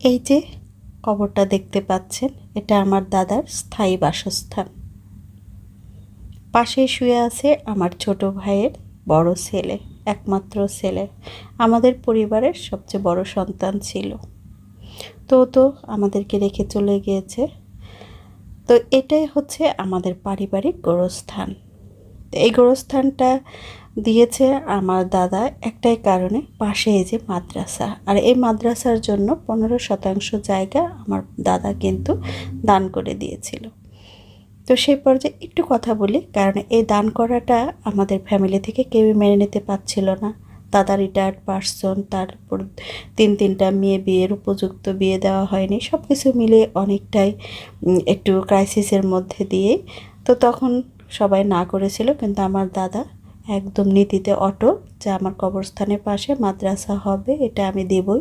এই যে কবরটা দেখতে পাচ্ছেন, এটা আমার দাদার স্থায়ী বাসস্থান। পাশে শুয়ে আছে আমার ছোট ভাইয়ের বড় ছেলে, একমাত্র ছেলে। আমাদের পরিবারের সবচেয়ে বড় সন্তান ছিল। তো তো আমাদেরকে রেখে চলে গিয়েছে। তো এটাই হচ্ছে আমাদের পারিবারিক গোরস্থান। এই গোরস্থানটা দিয়েছে আমার দাদা একটাই কারণে পাশে এই যে মাদ্রাসা। আর এই মাদ্রাসার জন্য পনেরো শতাংশ জায়গা আমার দাদা কিন্তু দান করে দিয়েছিল। তো সেই পর্যায়ে একটু কথা বলি, কারণ এই দান করাটা আমাদের ফ্যামিলি থেকে কেউই মেনে নিতে পারছিল না। দাদা রিটায়ার্ড পার্সন তারপর তিন তিনটা মেয়ে বিয়ের উপযুক্ত বিয়ে দেওয়া হয়নি। সব কিছু মিলে অনেকটাই একটু ক্রাইসিসের মধ্যে দিয়েই। তো তখন সবাই না করেছিল, কিন্তু আমার দাদা একদম নীতিতে অটো যা আমার কবরস্থানের পাশে মাদ্রাসা হবে, এটা আমি দেবই।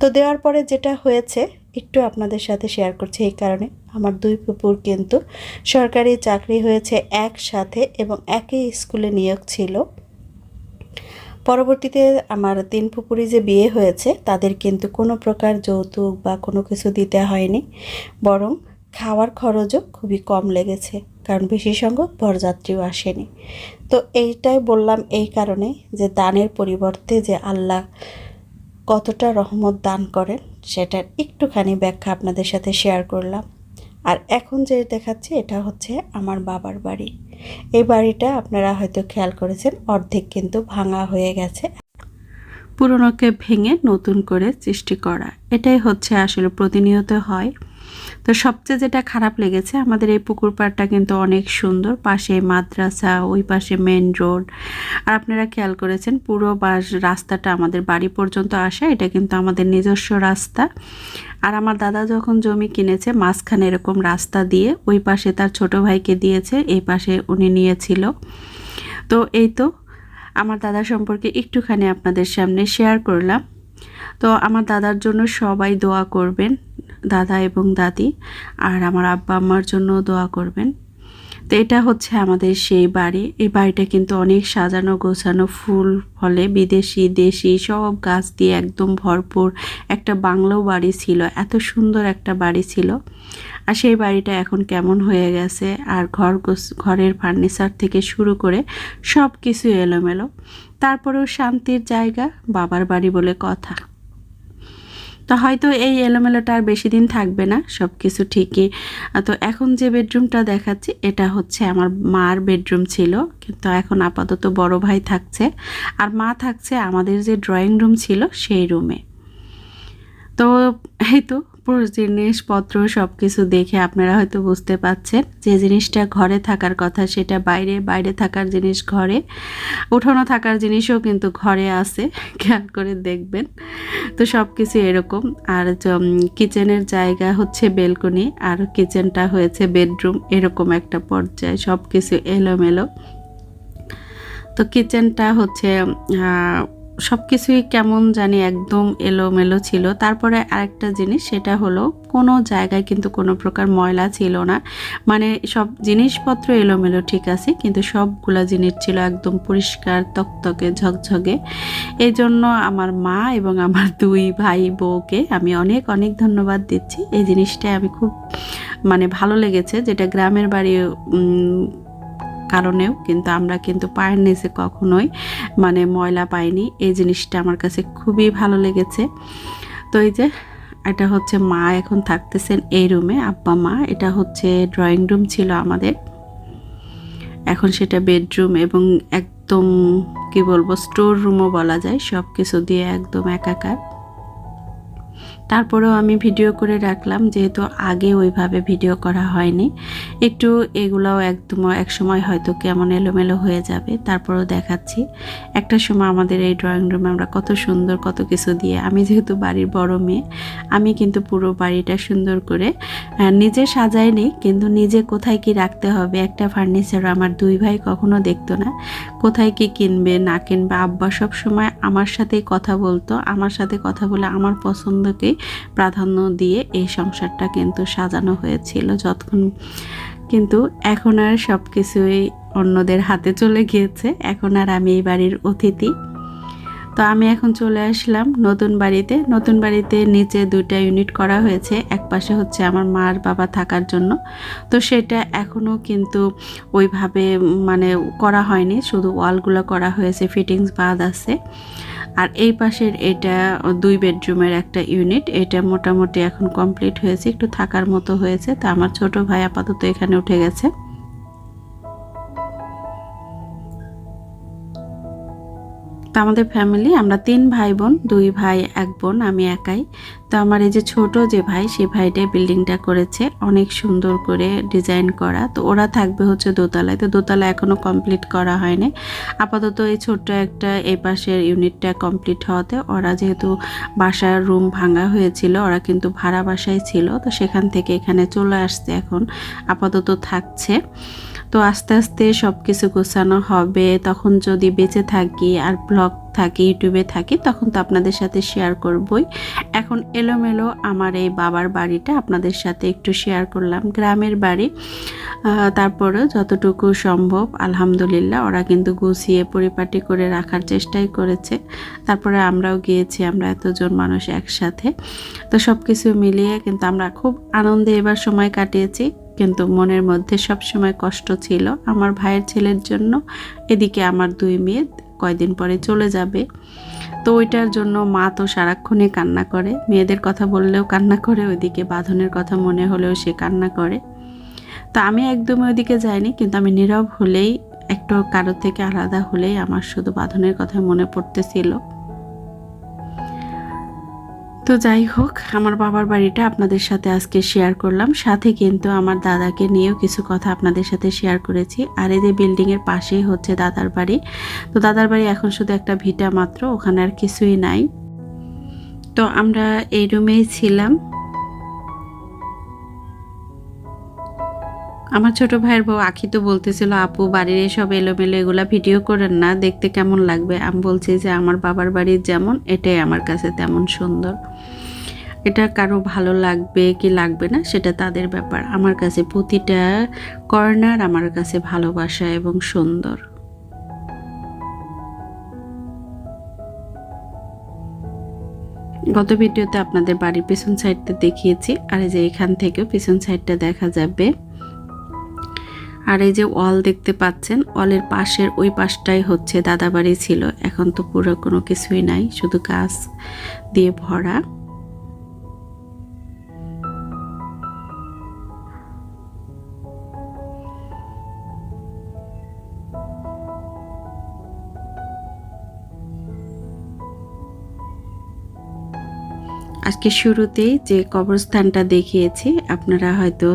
তো দেওয়ার পরে যেটা হয়েছে, একটু আপনাদের সাথে শেয়ার করছি এই কারণে। আমার দুই পুপুর কিন্তু সরকারি চাকরি হয়েছে একসাথে এবং একই স্কুলে নিয়োগ ছিল। পরবর্তীতে আমার তিন পুকুরি যে বিয়ে হয়েছে, তাদের কিন্তু কোনো প্রকার যৌতুক বা কোনো কিছু দিতে হয়নি, বরং খাওয়ার খরচও খুবই কম লেগেছে। কারণ বেশি সংখ্যক বরযাত্রীও আসেনি। তো এইটাই বললাম এই কারণে যে দানের পরিবর্তে যে আল্লাহ কতটা রহমত দান করেন, সেটার একটুখানি ব্যাখ্যা আপনাদের সাথে শেয়ার করলাম। আর এখন যে দেখাচ্ছি, এটা হচ্ছে আমার বাবার বাড়ি। এই বাড়িটা আপনারা হয়তো খেয়াল করেছেন, অর্ধেক কিন্তু ভাঙা হয়ে গেছে। পুরনোকে ভেঙে নতুন করে সৃষ্টি করা, এটাই হচ্ছে আসলে প্রতিনিয়ত হয়। তো সবচেয়ে যেটা খারাপ লেগেছে, আমাদের এই পুকুর পাড়টা কিন্তু অনেক সুন্দর। পাশে মাদ্রাসা, ওই পাশে মেন রোড আর আপনারা খেয়াল করেছেন, পুরো বাস রাস্তাটা আমাদের বাড়ি পর্যন্ত আসা, এটা কিন্তু আমাদের নিজস্ব রাস্তা। আর আমার দাদা যখন জমি কিনেছে, মাঝখানে এরকম রাস্তা দিয়ে ওই পাশে তার ছোট ভাইকে দিয়েছে, এই পাশে উনি নিয়েছিল। তো এই তো, আমার দাদা সম্পর্কে একটুখানি আপনাদের সামনে শেয়ার করলাম। তো আমার দাদার জন্য সবাই দোয়া করবেন। দাদা এবং দাদি আর আমার আব্বা আম্মার জন্য দোয়া করবেন। তো এটা হচ্ছে আমাদের সেই বাড়ি। এই বাড়িটা কিন্তু অনেক সাজানো গোছানো ফুল ফলে বিদেশি, দেশি সব গাছ দিয়ে একদম ভরপুর একটা বাংলাও বাড়ি ছিল, এত সুন্দর একটা বাড়ি ছিল। আর সেই বাড়িটা এখন কেমন হয়ে গেছে আর ঘর ঘরের ফার্নিচার থেকে শুরু করে সব কিছু এলোমেলো। তারপরেও শান্তির জায়গা, বাবার বাড়ি বলে কথা। তো হয়তো এই এলোমেলোটা আর বেশি দিন থাকবে না সব কিছু ঠিকই তো এখন যে বেডরুমটা দেখাচ্ছি, এটা হচ্ছে আমার মার বেডরুম ছিল, কিন্তু এখন আপাতত বড় ভাই থাকছে। আর মা থাকছে আমাদের যে ড্রয়িং রুম ছিল, সেই রুমে। তো এই তো পুরো জিনিসপত্র সব কিছু দেখে আপনারা হয়তো বুঝতে পাচ্ছেন যে জিনিসটা ঘরে থাকার কথা, সেটা বাইরে বাইরে থাকার জিনিস ঘরে, উঠোনো থাকার জিনিসও কিন্তু ঘরে আছে, খেয়াল করে দেখবেন। তো সব কিছু এরকম। আর কিচেনের জায়গা হচ্ছে বেলকনি, আর কিচেনটা হয়েছে বেডরুম, এরকম একটা পর্যায়ে সব কিছু এলোমেলো। তো কিচেনটা হচ্ছে সব কিছুই কেমন জানি একদম এলোমেলো ছিল। তারপরে আরেকটা জিনিস, সেটা হলো কোনো জায়গায় কিন্তু কোনো প্রকার ময়লা ছিল না। মানে সব জিনিসপত্র এলোমেলো ঠিক আছে, কিন্তু সবগুলা জিনিস ছিল একদম পরিষ্কার, তকতকে, ঝকঝকে। এই জন্য আমার মা এবং আমার দুই ভাই বউকে আমি অনেক অনেক ধন্যবাদ দিচ্ছি। এই জিনিসটাই আমি খুব মানে ভালো লেগেছে, যেটা গ্রামের বাড়ি কারণেও কিন্তু আমরা কিন্তু পায়ের নিচে কখনোই মানে ময়লা পাইনি। এই জিনিসটা আমার কাছে খুবই ভালো লেগেছে। তো এই যে, এটা হচ্ছে মা এখন থাকতেছেন এই রুমে, আব্বা মা। এটা হচ্ছে ড্রয়িং রুম ছিল আমাদের। এখন সেটা বেডরুম এবং একদম, কি বলব, স্টোর রুমও বলা যায়। সব কিছু দিয়ে একদম একাকার। তারপরেও আমি ভিডিও করে রাখলাম, যেহেতু আগে ওইভাবে ভিডিও করা হয়নি। একটু এগুলাও একদম এক সময় হয়তো কেমন এলোমেলো হয়ে যাবে, তারপরেও দেখাচ্ছি। একটা সময় আমাদের এই ড্রয়িং রুমে আমরা কত সুন্দর কত কিছু দিয়ে, আমি যেহেতু বাড়ির বড় মেয়ে, আমি কিন্তু পুরো বাড়িটা সুন্দর করে নিজে সাজাইনি, কিন্তু নিজে কোথায় কি রাখতে হবে, একটা ফার্নিচার আমার দুই ভাই কখনো দেখতো না। কোথায় কি কিনবে, না কিনবে, আব্বা সব সময় আমার সাথেই কথা বলতো, আমার সাথে কথা বলে আমার পছন্দকেই প্রাধান্য দিয়ে এই সংসারটা কিন্তু সাজানো হয়েছিল যতক্ষণ কিন্তু এখন আর সব কিছুই অন্যদের হাতে চলে গিয়েছে। এখন আর আমি এই বাড়ির অতিথি। তো আমি এখন চলে আসলাম নতুন বাড়িতে। নতুন বাড়িতে নিচে দুইটা ইউনিট করা হয়েছে। এক পাশে হচ্ছে আমার মার বাবা থাকার জন্য। তো সেটা এখনও কিন্তু ওইভাবে মানে করা হয়নি। শুধু ওয়ালগুলো করা হয়েছে, ফিটিংস বাদ আছে। আর এই পাশের এটা দুই বেডরুমের একটা ইউনিট, এটা মোটামুটি এখন কমপ্লিট হয়েছে, একটু থাকার মতো হয়েছে। তা আমার ছোট ভাই আপাতত এখানে উঠে গেছে। তো আমাদের ফ্যামিলি আমরা তিন ভাই বোন, দুই ভাই, এক বোন, আমি একাই। তো আমার এই যে ছোট যে ভাই, সে ভাইটাই বিল্ডিংটা করেছে, অনেক সুন্দর করে ডিজাইন করা। তো ওরা থাকবে হচ্ছে দোতলায়। তো দোতলা এখনও কমপ্লিট করা হয়নি। আপাতত এই ছোট্ট একটা এই পাশের ইউনিটটা কমপ্লিট হওয়াতে ওরা যেহেতু বাসার রুম ভাঙা হয়েছিল, ওরা কিন্তু ভাড়া বাসায় ছিল। তো সেখান থেকে এখানে চলে আসছে এখন, আপাতত থাকছে। তো আস্তে আস্তে সব কিছু গোছানো হবে। তখন যদি বেঁচে থাকি আর ব্লগ থাকি, ইউটিউবে থাকি, তখন তো আপনাদের সাথে শেয়ার করবই। এখন এলোমেলো আমার এই বাবার বাড়িটা আপনাদের সাথে একটু শেয়ার করলাম। গ্রামের বাড়ি। তারপরে যতটুকু সম্ভব, আলহামদুলিল্লাহ, ওরা কিন্তু গুছিয়ে, পরিপাটি করে রাখার চেষ্টাই করেছে। তারপরে আমরাও গিয়েছি, আমরা এতজন মানুষ একসাথে। তো সব কিছু মিলিয়ে কিন্তু আমরা খুব আনন্দে এবার সময় কাটিয়েছি। কিন্তু মনের মধ্যে সব সময় কষ্ট ছিল। আমার ভাইয়ের ছেলের জন্য এদিকে আমার দুই মেয়ে কয়দিন পরে চলে যাবে। তো ওইটার জন্য মা তো সারাক্ষণে কান্না করে। মেয়েদের কথা বললেও কান্না করে, ওইদিকে বাঁধনের কথা মনে হলেও সে কান্না করে। তো আমি একদমই ওইদিকে যাইনি, কিন্তু আমি নীরব হলেই, একটু কারও থেকে আলাদা হলেই আমার শুধু বাঁধনের কথা মনে পড়তেছিল। তো যাই হোক, আমার বাবার বাড়িটা আপনাদের সাথে আজকে শেয়ার করলাম। সাথে কিন্তু আমার দাদাকে নিয়েও কিছু কথা আপনাদের সাথে শেয়ার করেছি। আর এই যে বিল্ডিংয়ের পাশেই হচ্ছে দাদার বাড়ি। তো দাদার বাড়ি এখন শুধু একটা ভিটা মাত্র, ওখানে আর কিছুই নাই। তো আমরা এই রুমেই ছিলাম। আমার ছোট ভাইয়ের বউ আখি তো বলতেছিল, আপু, বাড়ির এসব এলোমেলো এগুলা ভিডিও করেন না, দেখতে কেমন লাগবে? আমি বলছি যে, আমার বাবার বাড়ির যেমন, এটাই আমার কাছে তেমন সুন্দর। এটা কারও ভালো লাগবে কি লাগবে না, সেটা তাদের ব্যাপার। আমার কাছে প্রতিটা কর্নার আমার কাছে ভালোবাসা এবং সুন্দর। গত ভিডিওতে আপনাদের বাড়ির পিছন সাইডটা দেখিয়েছি, আর এই যে এখান থেকেও পিছন সাইডটা দেখা যাবে। আর এই যে ওয়াল দেখতে পাচ্ছেন, ওয়ালের পাশের ওই পাশটাই হচ্ছে দাদাবাড়ি ছিল। এখন তো পুরো কোনো কিছুই নাই, শুধু গাছ দিয়ে ভরা। আজকে শুরুতেই যে কবরস্থানটা দেখিয়েছি, আপনারা হয়তো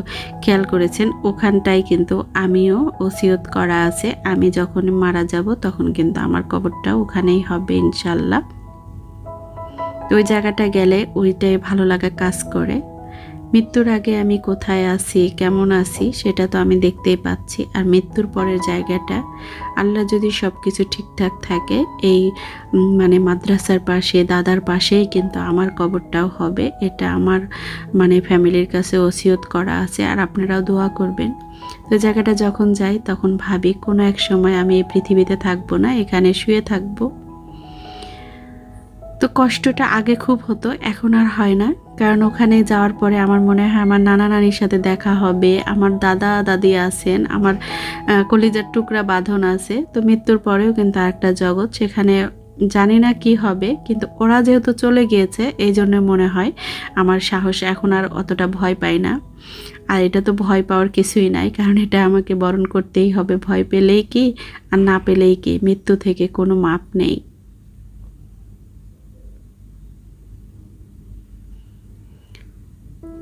খেয়াল করেছেন ওখানটাই কিন্তু আমিও ওসিয়ত করা আছে। আমি যখন মারা যাব তখন কিন্তু আমার কবরটা ওখানেই হবে ইনশাল্লাহ তো ওই জায়গাটা গেলে ওইটাই ভালো লাগা কাজ করে। মৃত্যুর আগে আমি কোথায় আছি, কেমন আছি, সেটা তো আমি দেখতেই পাচ্ছি। আর মৃত্যুর পরের জায়গাটা, আল্লাহ যদি সব কিছু ঠিকঠাক থাকে, এই মানে মাদ্রাসার পাশে, দাদার পাশেই কিন্তু আমার কবরটাও হবে। এটা আমার মানে ফ্যামিলির কাছে ওসিয়ত করা আছে, আর আপনারাও দোয়া করবেন। তো জায়গাটা যখন যাই, তখন ভাবি কোনো এক সময় আমি এই পৃথিবীতে থাকব না, এখানে শুয়ে থাকব। তো কষ্টটা আগে খুব হতো, এখন আর হয় না। কারণ ওখানে যাওয়ার পরে আমার মনে হয় আমার নানা নানির সাথে দেখা হবে, আমার দাদা দাদি আছেন, আমার কলিজার টুকরা বাঁধন আছে। তো মৃত্যুর পরেও কিন্তু আরেকটা জগৎ, সেখানে জানি না কি হবে, কিন্তু ওরা যেহেতু চলে গিয়েছে, এই জন্য মনে হয় আমার সাহস এখন আর অতটা ভয় পাই না। আর এটা তো ভয় পাওয়ার কিছুই নাই, কারণ এটা আমাকে বরণ করতেই হবে। ভয় পেলেই কি, আর না পেলেই কি, মৃত্যু থেকে কোনো মাপ নেই।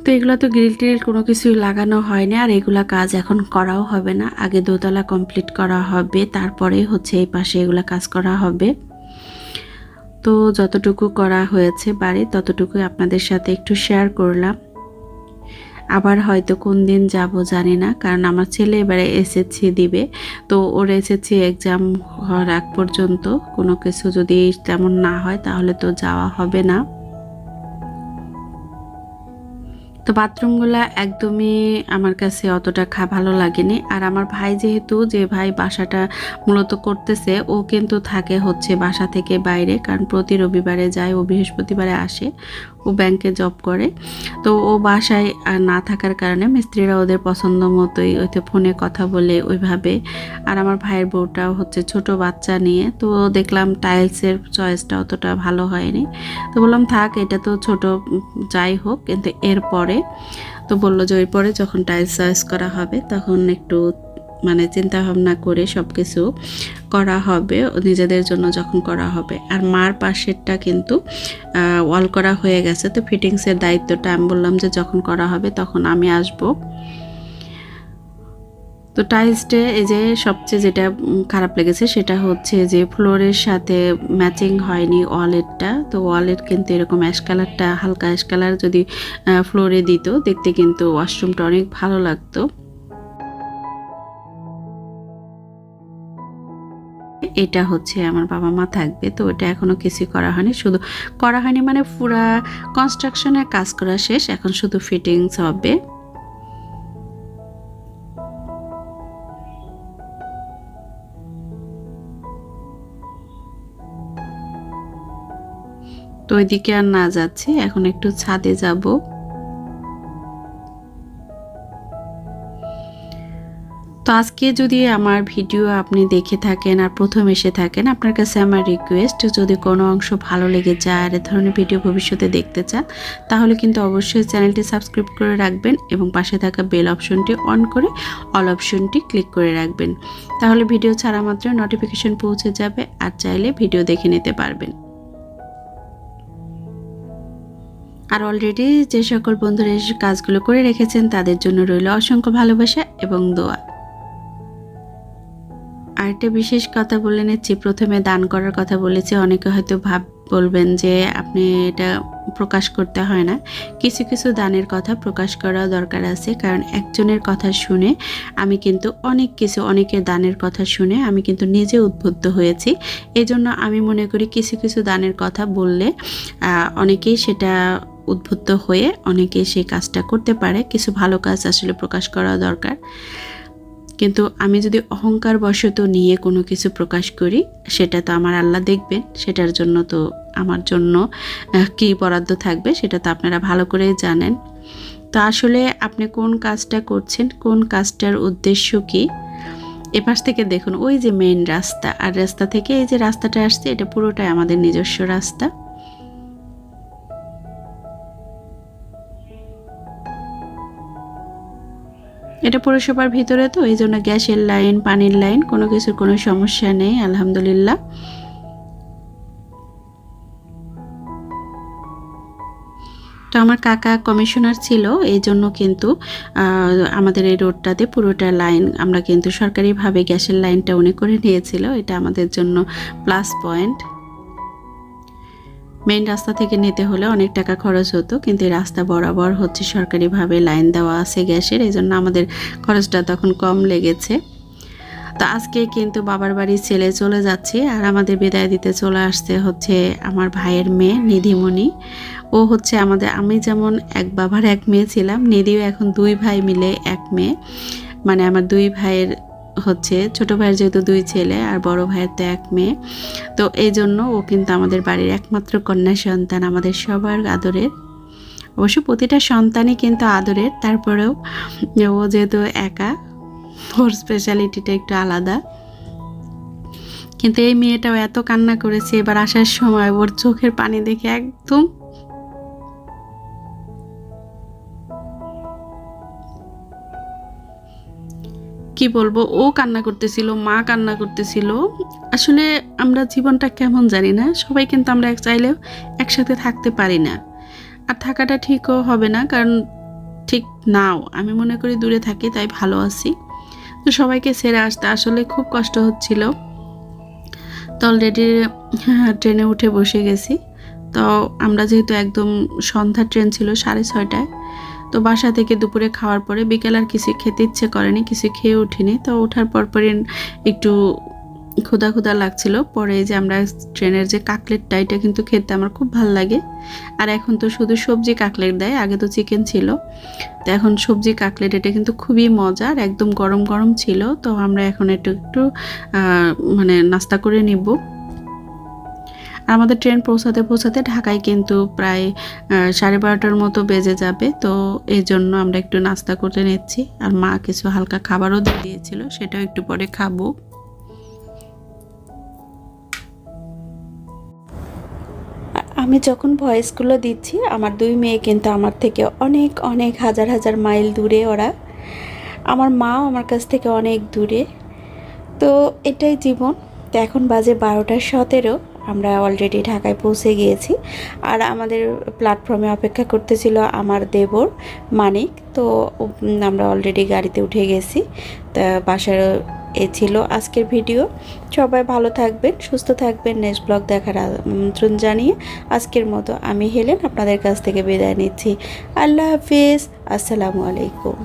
তো এগুলো তো গ্রিল টিল কোনো কিছুই লাগানো হয়নি, আর এগুলা কাজ এখন করাও হবে না। আগে দোতলা কমপ্লিট করা হবে, তারপরে হচ্ছে এই পাশে এগুলা কাজ করা হবে। তো যতটুকু করা হয়েছে বাড়ি ততটুকু আপনাদের সাথে একটু শেয়ার করলাম। আবার হয়তো কোন দিন যাব জানি না, কারণ আমার ছেলে এবারে এসএসসি দিবে। তো ওর এসএসসি এক্সাম হওয়ার আগ পর্যন্ত কোনো কিছু যদি তেমন না হয়, তাহলে তো যাওয়া হবে না। তো বাথরুমগুলো একদমই আমার কাছে অতটা খা, ভালো লাগেনি। আর আমার ভাই যেহেতু, যে ভাই বাসাটা মূলত করতেছে, ও কিন্তু থাকে হচ্ছে বাসা থেকে বাইরে, কারণ প্রতি রবিবারে যায় ও বৃহস্পতিবারে আসে। ও ব্যাংকে জব করে। তো ও বাসায় আর না থাকার কারণে মিস্ত্রিরা ওদের পছন্দ মতোই ওইতে ফোনে কথা বলে ওইভাবে। আর আমার ভাইয়ের বউটাও হচ্ছে ছোট বাচ্চা নিয়ে। তো দেখলাম টাইলসের চয়েসটা অতটা ভালো হয়নি। তো বললাম, থাক, এটা তো ছোট, যাই হোক। কিন্তু এরপরে তো বলল যে এরপরে যখন টাইলস চয়েস করা হবে, তখন একটু মানে চিন্তা ভাবনা করে সব কিছু করা হবে, নিজেদের জন্য যখন করা হবে। আর মার পাশেরটা কিন্তু ওয়াল করা হয়ে গেছে। তো ফিটিংসের দায়িত্বটা আমি বললাম যে যখন করা হবে তখন আমি আসব। তো টাইলসটা এই যে সবচেয়ে যেটা খারাপ লেগেছে সেটা হচ্ছে যে ফ্লোরের সাথে ম্যাচিং হয়নি ওয়ালেটটা তো ওয়ালেট কিন্তু এরকম অ্যাশ কালারটা হালকা অ্যাশ কালার যদি ফ্লোরে দিত, দেখতে কিন্তু ওয়াশরুমটা অনেক ভালো লাগতো। এটা হচ্ছে আমার বাবা মা থাকবে, তো এটা এখনও কিছু করা হয়নি। শুধু করা হয়নি মানে পুরা কনস্ট্রাকশনের কাজ করা শেষ, এখন শুধু ফিটিংস হবে। তো ওইদিকে আর না যাচ্ছি, এখন একটু ছাদে যাব। তো আজকে যদি আমার ভিডিও আপনি দেখে থাকেন আর প্রথম এসে থাকেন, আপনার কাছে আমার রিকোয়েস্ট যদি কোনো অংশ ভালো লেগে যায় আর এ ধরনের ভিডিও ভবিষ্যতে দেখতে চান, তাহলে কিন্তু অবশ্যই চ্যানেলটি সাবস্ক্রাইব করে রাখবেন এবং পাশে থাকা বেল অপশনটি অন করে অল অপশনটি ক্লিক করে রাখবেন। তাহলে ভিডিও ছাড়া মাত্র নোটিফিকেশন পৌঁছে যাবে আর চাইলে ভিডিও দেখে নিতে পারবেন। আর অলরেডি যে সকল বন্ধুরা কাজগুলো করে রেখেছেন, তাদের জন্য রইল অসংখ্য ভালোবাসা এবং দোয়া। আরেকটা বিশেষ কথা বলে নিচ্ছি। প্রথমে দান করার কথা বলেছি। অনেকে হয়তো ভাব বলবেন যে আপনি এটা প্রকাশ করতে হয় না। কিছু কিছু দানের কথা প্রকাশ করা দরকার আছে। কারণ একজনের কথা শুনে আমি কিন্তু অনেক কিছু, অনেকের দানের কথা শুনে আমি কিন্তু নিজে উদ্বুদ্ধ হয়েছি। এজন্য আমি মনে করি কিছু কিছু দানের কথা বললে অনেকেই সেটা উদ্বুদ্ধ হয়ে অনেকেই সেই কাজটা করতে পারে। কিছু ভালো কাজ আসলে প্রকাশ করা দরকার। কিন্তু আমি যদি অহংকার বশত নিয়ে কোনো কিছু প্রকাশ করি, সেটা তো আমার আল্লাহ দেখবেন, সেটার জন্য তো আমার জন্য কী বরাদ্দ থাকবে সেটা তো আপনারা ভালো করেই জানেন। তো আসলে আপনি কোন কাজটা করছেন, কোন কাজটার উদ্দেশ্য কি? এপাশ থেকে দেখুন, ওই যে মেইন রাস্তা, আর রাস্তা থেকে এই যে রাস্তাটা আসছে, এটা পুরোটাই আমাদের নিজস্ব রাস্তা। এটা পৌরসভার ভিতরে তো, এই জন্য গ্যাসের লাইন, পানির লাইন, কোনো কিছুর কোনো সমস্যা নেই, আলহামদুলিল্লাহ। তো আমার কাকা কমিশনার ছিল, এই জন্য কিন্তু আমাদের এই রোডটাতে পুরোটা লাইন, আমরা কিন্তু সরকারিভাবে গ্যাসের লাইনটা উনি করে নিয়েছিল, এটা আমাদের জন্য প্লাস পয়েন্ট মেইন রাস্তা থেকে নিতে হলে অনেক টাকা খরচ হতো, কিন্তু এই রাস্তা বরাবর হচ্ছে সরকারিভাবে লাইন দেওয়া আছে গ্যাসের এই জন্য আমাদের খরচটা তখন কম লেগেছে। তো আজকে কিন্তু বাবার বাড়ির ছেলে চলে যাচ্ছে, আর আমাদের বিদায় দিতে চলে আসছে হচ্ছে আমার ভাইয়ের মেয়ে নিধিমণি। ও হচ্ছে আমাদের, আমি যেমন এক বাবার এক মেয়ে ছিলাম, নিধিও এখন দুই ভাই মিলে এক মেয়ে। মানে আমার দুই ভাইয়ের হচ্ছে, ছোট ভাইয়ের যেহেতু দুই ছেলে আর বড় ভাইয়ের তো এক মেয়ে, তো এই জন্য ও কিন্তু আমাদের বাড়ির একমাত্র কন্যা সন্তান, আমাদের সবার আদরের। অবশ্য প্রতিটা সন্তানই কিন্তু আদরের, তারপরেও ও যেহেতু একা, ওর স্পেশালিটিটা একটু আলাদা। কিন্তু এই মেয়েটাও এত কান্না করেছে, এবার আসার সময় ওর চোখের পানি দেখে একদম কি বলব? ও কান্না করতেছিল, মা কান্না করতেছিল। আসলে আমরা জীবনটা কেমন জানি না। সবাই কিন্তু আমরা এক চাইলেও একসাথে থাকতে পারি না। আর থাকাটা ঠিকও হবে না, কারণ ঠিক নাও, আমি মনে করি দূরে থাকি, তাই ভালো আছি। তো সবাইকে সেরে আসতে আসলে খুব কষ্ট হচ্ছিল। তো অলরেডি ট্রেনে উঠে বসে গেছি। তো আমরা যেহেতু একদম সন্ধ্যা ট্রেন ছিল সাড়ে ছয়টায় তো বাসা থেকে দুপুরে খাওয়ার পরে বিকেল আর কিছু খেতে ইচ্ছে করেনি, কিছু খেয়ে উঠিনি। তো ওঠার পর পরই একটু ক্ষুধা ক্ষুধা লাগছিল। পরে যে আমরা ট্রেনের যে কাকলেটটা, এটা কিন্তু খেতে আমার খুব ভালো লাগে। আর এখন তো শুধু সবজি কাকলেট দেয়, আগে তো চিকেন ছিল। তো এখন সবজি কাকলেট, এটা কিন্তু খুবই মজার একদম গরম গরম ছিল। তো আমরা এখন একটু একটু মানে নাস্তা করে নিব। আমাদের ট্রেন পৌঁছাতে পৌঁছাতে ঢাকায় কিন্তু প্রায় সাড়ে বারোটার মতো বেজে যাবে। তো এই জন্য আমরা একটু নাস্তা করে নিচ্ছি। আর মা কিছু হালকা খাবারও দিয়ে দিয়েছিল, সেটাও একটু পরে খাব। আমি যখন ভয়েসগুলো দিচ্ছি, আমার দুই মেয়ে কিন্তু আমার থেকে অনেক অনেক হাজার হাজার মাইল দূরে ওরা। আমার মাও আমার কাছ থেকে অনেক দূরে। তো এটাই জীবন। তো এখন বাজে বারোটা সতেরো। আমরা অলরেডি ঢাকায় পৌঁছে গিয়েছি। আর আমাদের প্ল্যাটফর্মে অপেক্ষা করতেছিল আমার দেবর, মানিক। তো আমরা অলরেডি গাড়িতে উঠে গেছি। তা বাসার এ ছিল আজকের ভিডিও সবাই ভালো থাকবেন, সুস্থ থাকবেন। নেক্সট ব্লগ দেখার আমন্ত্রণ জানিয়ে আজকের মতো আমি হেলেন, আপনাদের কাছ থেকে বিদায় নিচ্ছি। আল্লাহ হাফিজ, আসসালামু আলাইকুম।